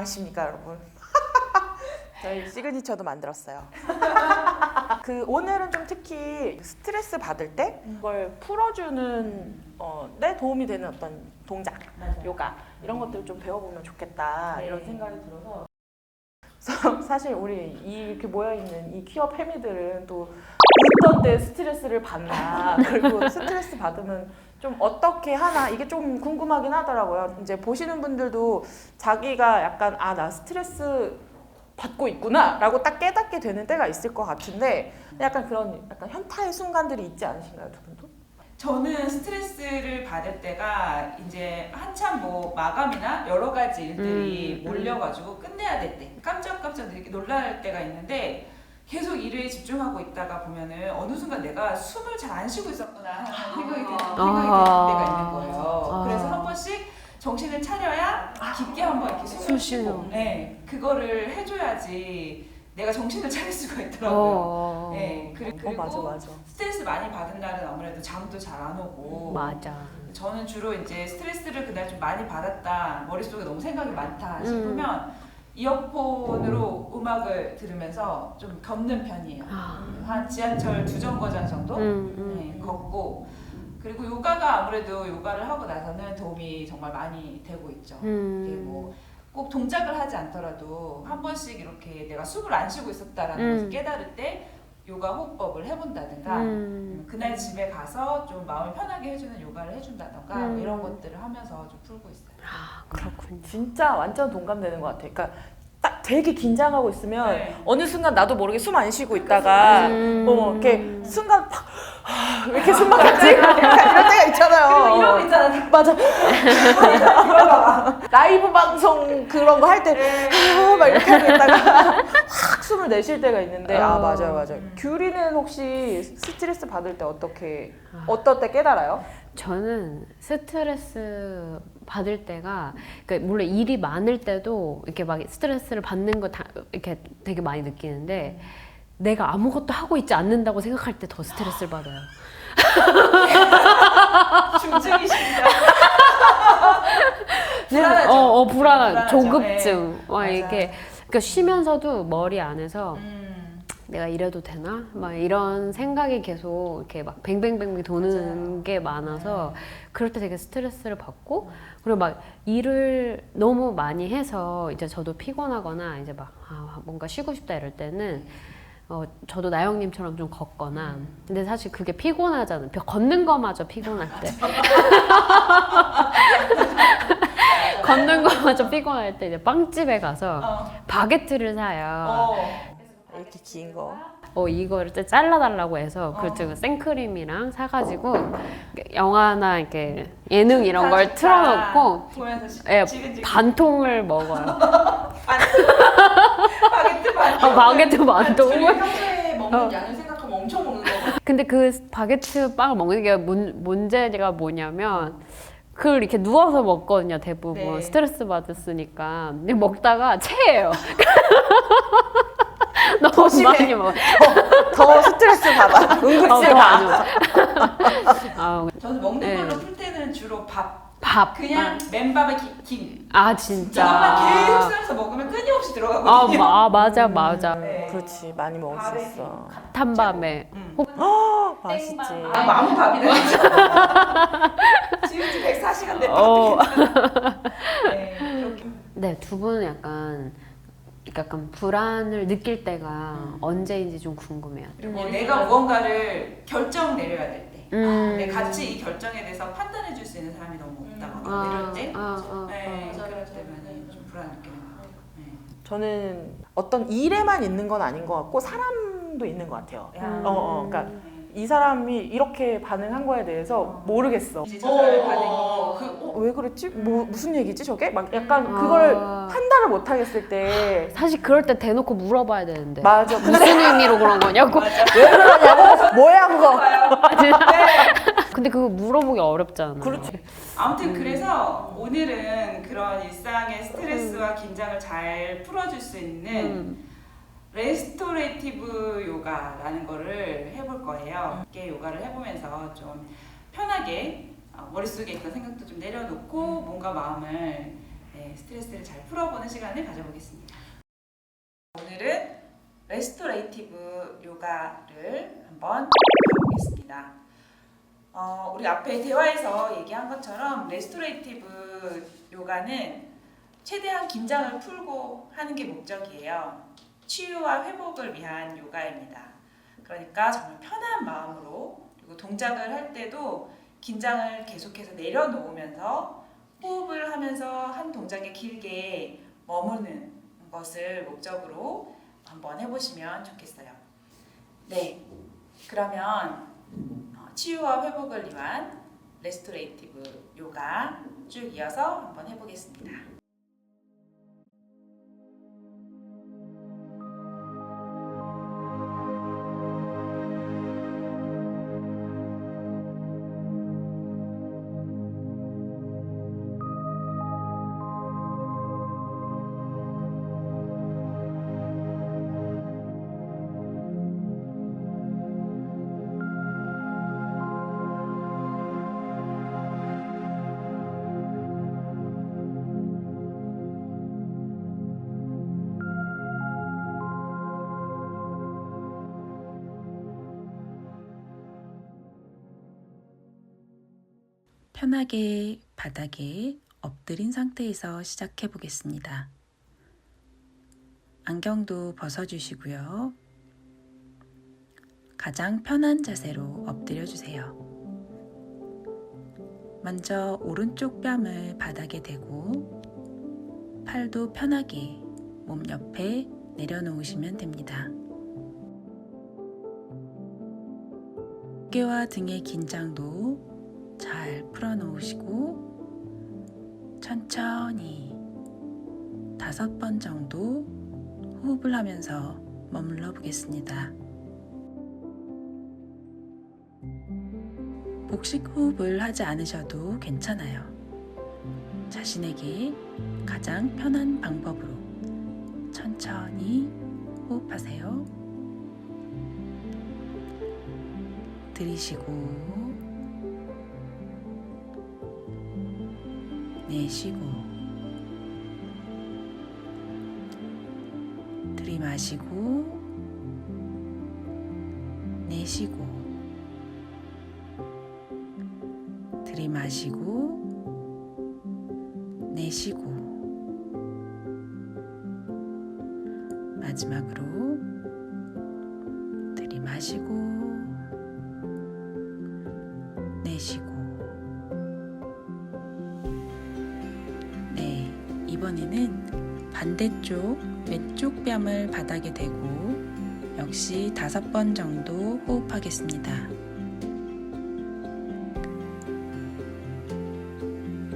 안녕하십니까, 여러분. 저희 시그니처도 만들었어요. 그 오늘은 좀 특히 스트레스 받을 때 그걸 풀어주는 어, 데 도움이 되는 어떤 동작, 요가 이런 것들을 좀 배워보면 좋겠다 네. 이런 생각이 들어서 그래서 사실 우리 이 이렇게 모여 있는 이 퀴어 패미들은 또 어떤 때 스트레스를 받나 그리고 스트레스 받으면 좀 어떻게 하나 이게 좀 궁금하긴 하더라고요. 이제 보시는 분들도 자기가 약간 아 나 스트레스 받고 있구나라고 딱 깨닫게 되는 때가 있을 것 같은데 약간 그런 약간 현타의 순간들이 있지 않으신가요, 두 분도? 저는 스트레스를 받을 때가 이제 한참 뭐 마감이나 여러 가지 일들이 음, 음. 몰려가지고 끝내야 될 때 깜짝깜짝 이렇게 놀랄 때가 있는데 계속 일에 집중하고 있다가 보면은 어느 순간 내가 숨을 잘 안 쉬고 있었구나 하는 생각이 드는 생각이 아. 들 때가 있는 거예요. 아. 그래서 한 번씩 정신을 차려야 깊게 한번 이렇게 숨을 숨 쉬고. 네, 그거를 해줘야지 내가 정신을 차릴 수가 있더라고요. 어. 네, 그리- 어, 그리고 맞아, 맞아. 스트레스 많이 받은 날은 아무래도 잠도 잘 안 오고 맞아. 저는 주로 이제 스트레스를 그날 좀 많이 받았다 머릿속에 너무 생각이 많다 음. 싶으면 이어폰으로 음악을 들으면서 좀 걷는 편이에요 아. 한 지하철 두 정거장 정도 음, 네, 음. 걷고 그리고 요가가 아무래도 요가를 하고 나서는 도움이 정말 많이 되고 있죠 이게 음. 뭐꼭 동작을 하지 않더라도 한 번씩 이렇게 내가 숨을 안 쉬고 있었다라는 음. 것을 깨달을 때 요가 호흡법을 해본다든가 음. 음, 그날 집에 가서 좀 마음을 편하게 해주는 요가를 해준다던가 뭐 음. 이런 것들을 하면서 좀 풀고 있어요. 아, 그렇군요. 진짜 완전 동감되는 것 같아. 그러니까 딱 되게 긴장하고 있으면 네. 어느 순간 나도 모르게 숨 안 쉬고 있다가 음. 어 이렇게 순간 팍 하, 왜 이렇게 숨 막혔지? 이럴 때가 있잖아요. 이런 거 있잖아. 맞아. 라이브 방송 그런 거 할때막 이렇게 하고 있다가 확 숨을 내쉴 때가 있는데 아 어. 맞아요 맞아요. 음. 규리는 혹시 스트레스 받을 때 어떻게 어떨 때 깨달아요? 저는 스트레스 받을 때가 그러니까 물론 일이 많을 때도 이렇게 막 스트레스를 받는 거 다 이렇게 되게 많이 느끼는데 내가 아무것도 하고 있지 않는다고 생각할 때 더 스트레스를 받아요. 네, 불안하죠. 어, 어 불안한 불안하죠. 조급증 네. 막 맞아요. 이렇게 그러니까 쉬면서도 머리 안에서 음, 내가 이래도 되나? 막 이런 생각이 계속 이렇게 막 뱅뱅뱅뱅 도는 맞아요. 게 많아서 그럴 때 되게 스트레스를 받고 그리고 막 일을 너무 많이 해서 이제 저도 피곤하거나 이제 막 아, 뭔가 쉬고 싶다 이럴 때는 어, 저도 나영님처럼 좀 걷거나 근데 사실 그게 피곤하잖아. 요 걷는 거마저 피곤할 때. 걷는 거마저 피곤할 때 이제 빵집에 가서 어, 바게트를 사요. 어, 이렇게 긴 거. 어 이거를 좀 잘라달라고 해서 어. 그때 생크림이랑 사가지고 영화나 이렇게 예능 이런 걸. 틀어놓고 보면서 예, 지근지근 반통을 먹어요. 바게트 반. 아, 바게트 반통을. 평소에 먹는 어. 양을 생각하면 엄청 먹는 거. 근데 그 바게트 빵을 먹는 게 문, 문제가 뭐냐면 그걸 이렇게 누워서 먹거든요 대부분 네. 스트레스 받았으니까 근데 먹다가 체해요. 너무 심해. 많이 먹어. 더 스트레스 받아. 응급실 어, 가. 맞아. 아, 저는 먹는 네. 걸로 풀 때는 주로 밥. 밥. 그냥 맨밥에 기- 김. 아 진짜. 저것만 계속 썰어서 먹으면 끊임없이 아, 들어가거든요. 마, 맞아 맞아. 네. 그렇지 많이 먹을 수 있어. 탄 밤에 음. 어, 맛있지. 아, 마무 밥이네. 지금 104시간 내 어. 네, 그렇게. 네, 두 분은 약간 약간 불안을 느낄 때가 언제인지 좀 궁금해요. 그리고 내가 무언가를 결정 내려야 될 때. 음. 내 같이 이 결정에 대해서 판단해 줄 수 있는 사람이 너무 없다거나 이럴 때. 아, 아, 네, 맞아, 그럴. 때면 좀 불안 느끼는 것 같아요. 네. 저는 어떤 일에만 있는 건 아닌 것 같고 사람도 있는 것 같아요. 야. 음. 어, 어, 그러니까 이 사람이 이렇게 반응한 거에 대해서 모르겠어. 어. 그, 어, 왜 그랬지? 뭐 무슨 얘기지 저게? 막 약간 음. 그걸 아. 판단을 못 하겠을 때 사실 그럴 때 대놓고 물어봐야 되는데 맞아. 무슨 의미로 그런 거냐고. 왜 그러냐고? 뭐야 그거? 근데 그거 물어보기 어렵잖아. 그렇지. 아무튼 그래서 오늘은 그런 일상의 스트레스와 긴장을 잘 풀어줄 수 있는 음. 레스토레이티브 요가라는 거를 해볼 거예요. 이게 요가를 해보면서 좀 편하게 어, 머릿속에 있던 생각도 좀 내려놓고 뭔가 마음을 네, 스트레스를 잘 풀어보는 시간을 가져보겠습니다. 오늘은 레스토레이티브 요가를 한번 배워보겠습니다. 어, 우리 앞에 대화에서 얘기한 것처럼 레스토레이티브 요가는 최대한 긴장을 풀고 하는 게 목적이에요. 치유와 회복을 위한 요가입니다. 그러니까 정말 편한 마음으로 그리고 동작을 할 때도 긴장을 계속해서 내려놓으면서 호흡을 하면서 한 동작에 길게 머무는 것을 목적으로 한번 해보시면 좋겠어요. 네, 그러면 어, 치유와 회복을 위한 레스토레이티브 요가 쭉 이어서 한번 해보겠습니다. 편하게 바닥에 엎드린 상태에서 시작해 보겠습니다. 안경도 벗어주시고요. 가장 편한 자세로 엎드려 주세요. 먼저 오른쪽 뺨을 바닥에 대고 팔도 편하게 몸 옆에 내려놓으시면 됩니다. 어깨와 등의 긴장도 잘 풀어놓으시고 천천히 다섯 번 정도 호흡을 하면서 머물러 보겠습니다. 복식 호흡을 하지 않으셔도 괜찮아요. 자신에게 가장 편한 방법으로 천천히 호흡하세요. 들이쉬고 내쉬고 들이마시고 내쉬고 들이마시고 내쉬고 마지막으로 반대쪽 왼쪽 뺨을 바닥에 대고 역시 다섯 번 정도 호흡하겠습니다.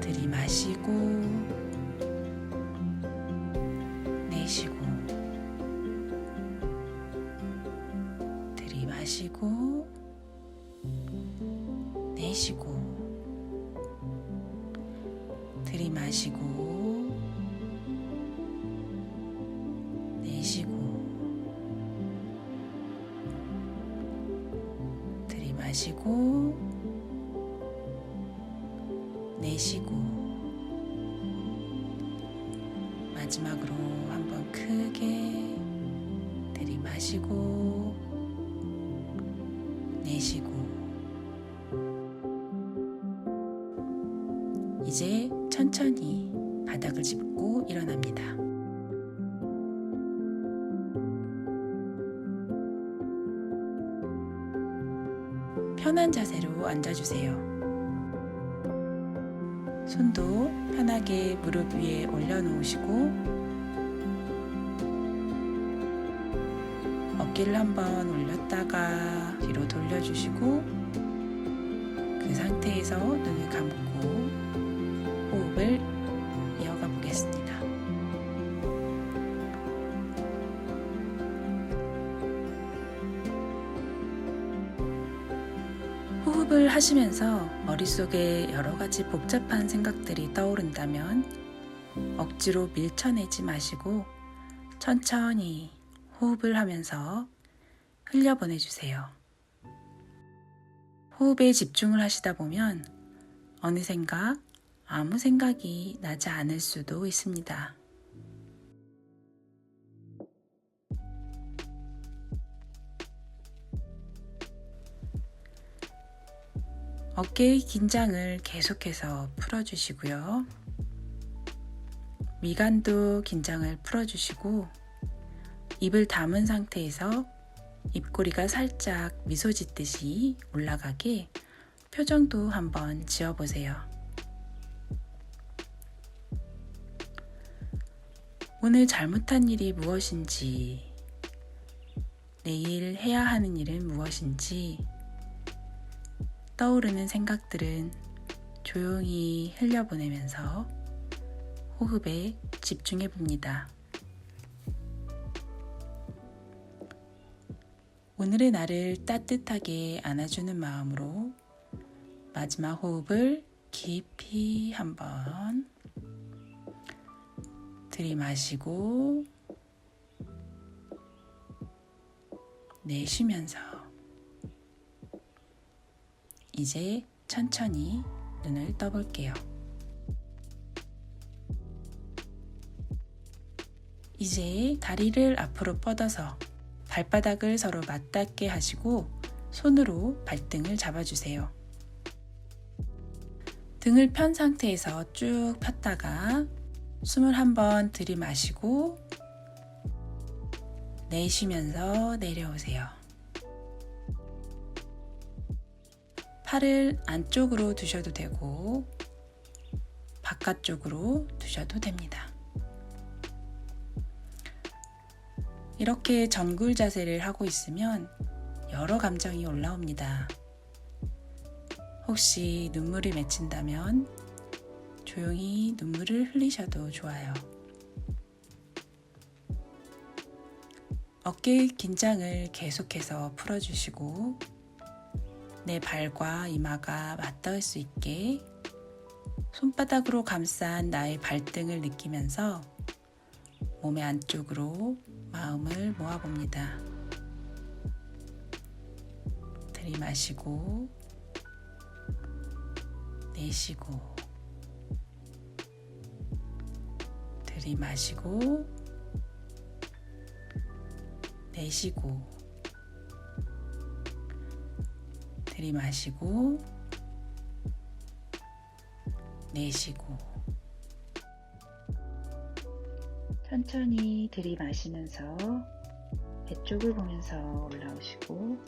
들이마시고 내쉬고 들이마시고 내쉬고 들이마시고 마지막으로 한번 크게 들이마시고 내쉬고 이제 천천히 바닥을 짚고 일어납니다. 편한 자세로 앉아주세요. 손도 편하게 무릎 위에 올려놓으시고 어깨를 한번 올렸다가 뒤로 돌려주시고 그 상태에서 눈을 감고 호흡을 하시면서 머릿속에 여러 가지 복잡한 생각들이 떠오른다면 억지로 밀쳐내지 마시고 천천히 호흡을 하면서 흘려보내주세요. 호흡에 집중을 하시다 보면 어느샌가 아무 생각이 나지 않을 수도 있습니다. 어깨의 긴장을 계속해서 풀어주시고요. 미간도 긴장을 풀어주시고 입을 담은 상태에서 입꼬리가 살짝 미소 짓듯이 올라가게 표정도 한번 지어보세요. 오늘 잘못한 일이 무엇인지, 내일 해야 하는 일은 무엇인지, 떠오르는 생각들은 조용히 흘려보내면서 호흡에 집중해 봅니다. 오늘의 나를 따뜻하게 안아주는 마음으로 마지막 호흡을 깊이 한번 들이마시고 내쉬면서 이제 천천히 눈을 떠볼게요. 이제 다리를 앞으로 뻗어서 발바닥을 서로 맞닿게 하시고 손으로 발등을 잡아주세요. 등을 편 상태에서 쭉 폈다가 숨을 한번 들이마시고 내쉬면서 내려오세요. 팔을 안쪽으로 두셔도 되고 바깥쪽으로 두셔도 됩니다. 이렇게 전굴 자세를 하고 있으면 여러 감정이 올라옵니다. 혹시 눈물이 맺힌다면 조용히 눈물을 흘리셔도 좋아요. 어깨의 긴장을 계속해서 풀어주시고 내 발과 이마가 맞닿을 수 있게 손바닥으로 감싼 나의 발등을 느끼면서 몸의 안쪽으로 마음을 모아봅니다. 들이마시고 내쉬고 들이마시고 내쉬고 들이마시고 내쉬고 천천히 들이마시면서 배 쪽을 보면서 올라오시고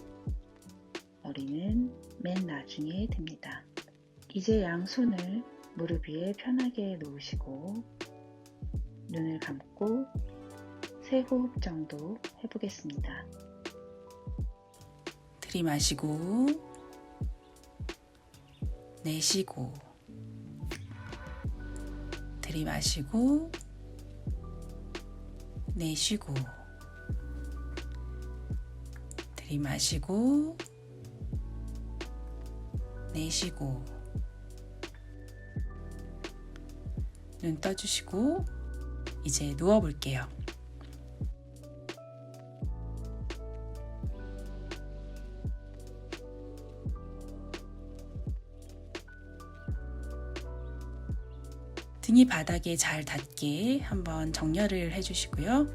머리는 맨 나중에 듭니다. 이제 양손을 무릎 위에 편하게 놓으시고 눈을 감고 세 호흡 정도 해보겠습니다. 들이마시고 내쉬고 들이마시고 내쉬고 들이마시고 내쉬고 눈 떠주시고 이제 누워 볼게요. 등이 바닥에 잘 닿게 한번 정렬을 해주시고요.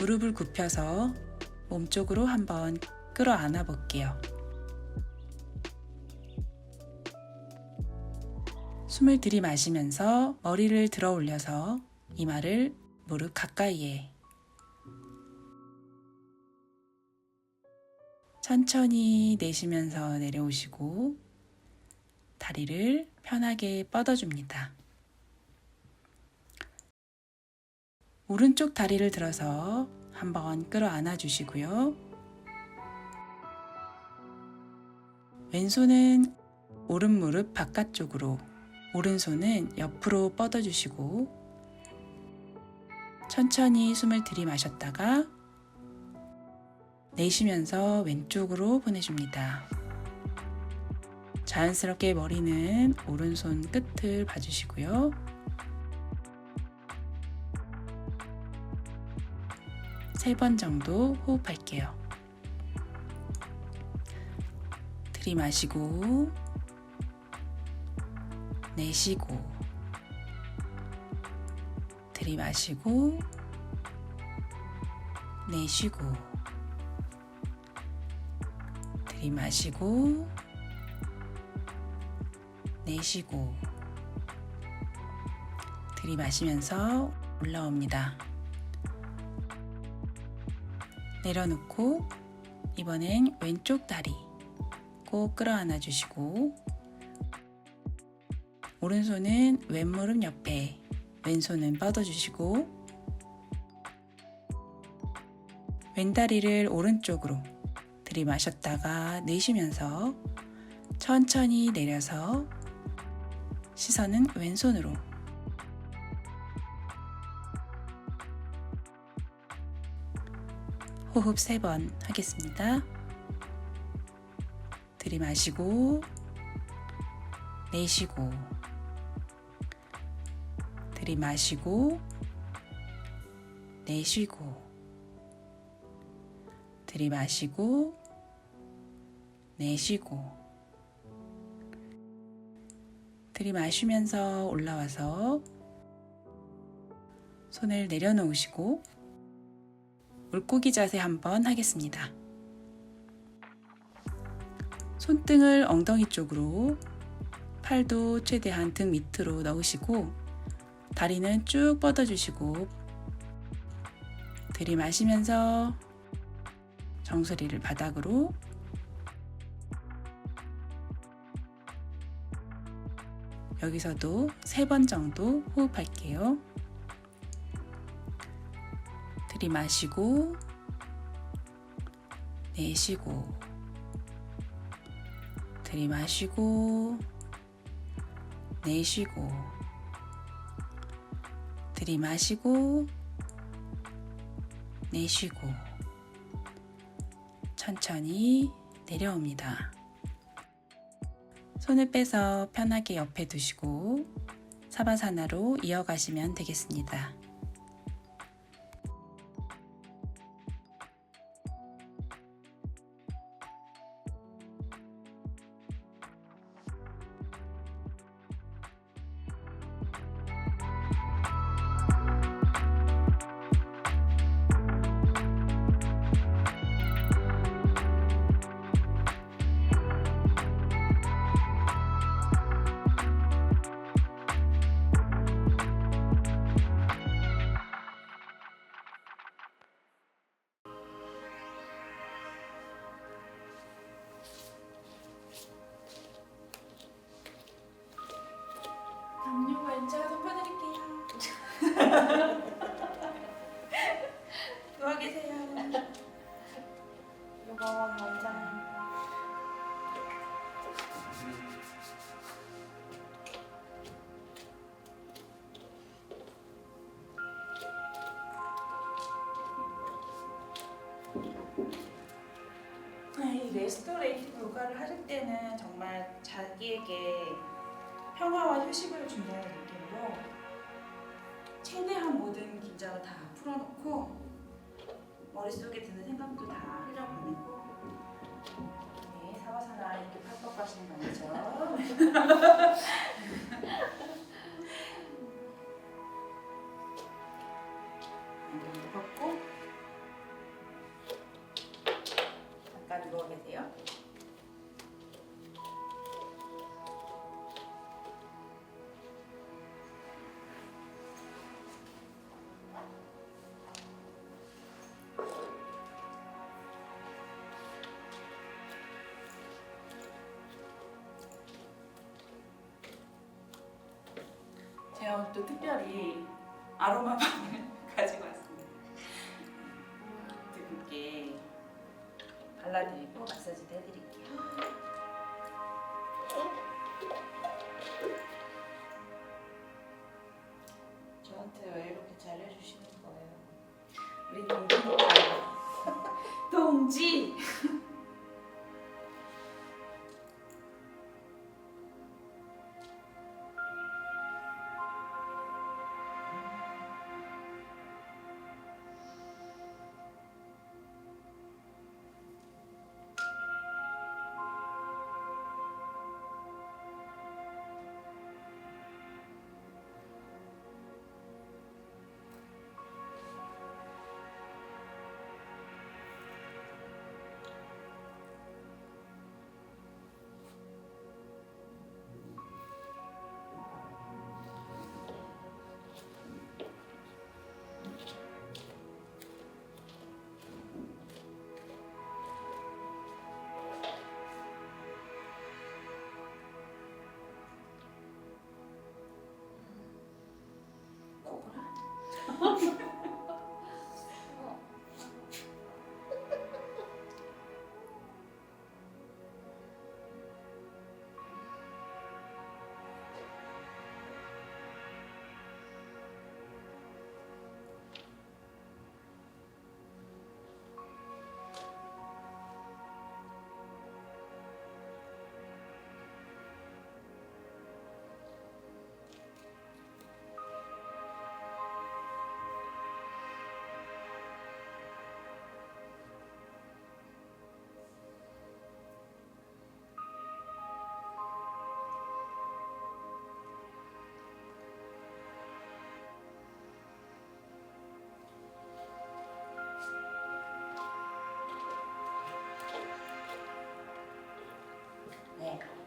무릎을 굽혀서 몸쪽으로 한번 끌어안아 볼게요. 숨을 들이마시면서 머리를 들어 올려서 이마를 무릎 가까이에 천천히 내쉬면서 내려오시고 다리를 편하게 뻗어줍니다. 오른쪽 다리를 들어서 한번 끌어안아 주시고요. 왼손은 오른 무릎 바깥쪽으로, 오른손은 옆으로 뻗어주시고, 천천히 숨을 들이마셨다가 내쉬면서 왼쪽으로 보내줍니다. 자연스럽게 머리는 오른손 끝을 봐주시고요. 세 번 정도 호흡할게요. 들이마시고 내쉬고 들이마시고 내쉬고 들이마시고 내쉬고 들이마시면서 올라옵니다. 내려놓고 이번엔 왼쪽 다리 꼭 끌어안아 주시고 오른손은 왼무릎 옆에 왼손은 뻗어주시고 왼다리를 오른쪽으로 들이마셨다가 내쉬면서 천천히 내려서 시선은 왼손으로 호흡 세번 하겠습니다. 들이마시고 내쉬고 들이마시고 내쉬고 들이마시고 내쉬고 들이마시면서 올라와서 손을 내려놓으시고 물고기 자세 한번 하겠습니다. 손등을 엉덩이 쪽으로 팔도 최대한 등 밑으로 넣으시고 다리는 쭉 뻗어주시고 들이마시면서 정수리를 바닥으로 여기서도 세 번 정도 호흡할게요. 들이마시고 내쉬고 들이마시고 내쉬고 들이마시고 내쉬고 천천히 내려옵니다. 손을 빼서 편하게 옆에 두시고 사바사나로 이어가시면 되겠습니다. 다 풀어놓고 머릿속에 드는 생각도 다 흘려보내고 네, 사바사나 이렇게 팔떡 가시는 거 아니죠? 제가 또 특별히 아로마 밤을 가지고 왔습니다. 두 분께 발라드리고 마사지도 해드릴게요.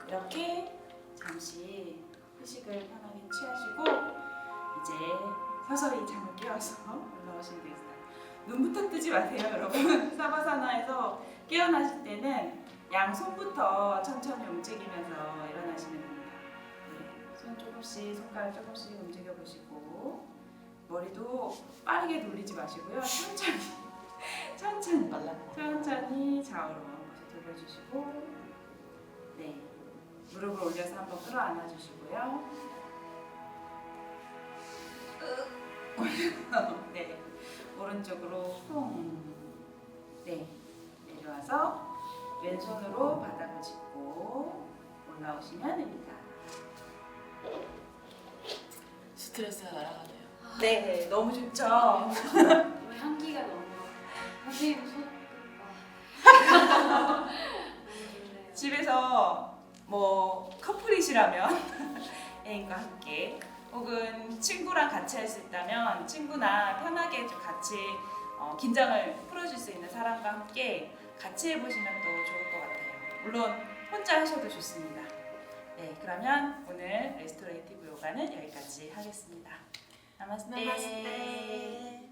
이렇게 잠시 휴식을 편하게 취하시고 이제 서서히 잠을 깨워서 올라오시면 되겠어요. 눈부터 뜨지 마세요, 여러분. 사바사나에서 깨어나실 때는 양손부터 천천히 움직이면서 일어나시면 됩니다. 네, 손 조금씩, 손가락 조금씩 움직여 보시고 머리도 빠르게 돌리지 마시고요. 천천히, 천천히, 천천히 좌우로 한 번씩 돌려주시고 네, 무릎을 올려서 한번 끌어안아 주시고요. 네, 오른쪽으로 쿵. 네, 내려와서 왼손으로 바닥을 짚고 올라오시면 됩니다. 스트레스가 날아가네요. 네, 너무 좋죠. 오늘 향기가 너무 선생님 손 아. 집에서 뭐 커플이시라면 애인과 함께 혹은 친구랑 같이 할 수 있다면 친구나 편하게 좀 같이 어, 긴장을 풀어줄 수 있는 사람과 함께 같이 해보시면 또 좋을 것 같아요. 물론 혼자 하셔도 좋습니다. 네, 그러면 오늘 레스토레이티브 요가는 여기까지 하겠습니다. 나마스테. 나마스테.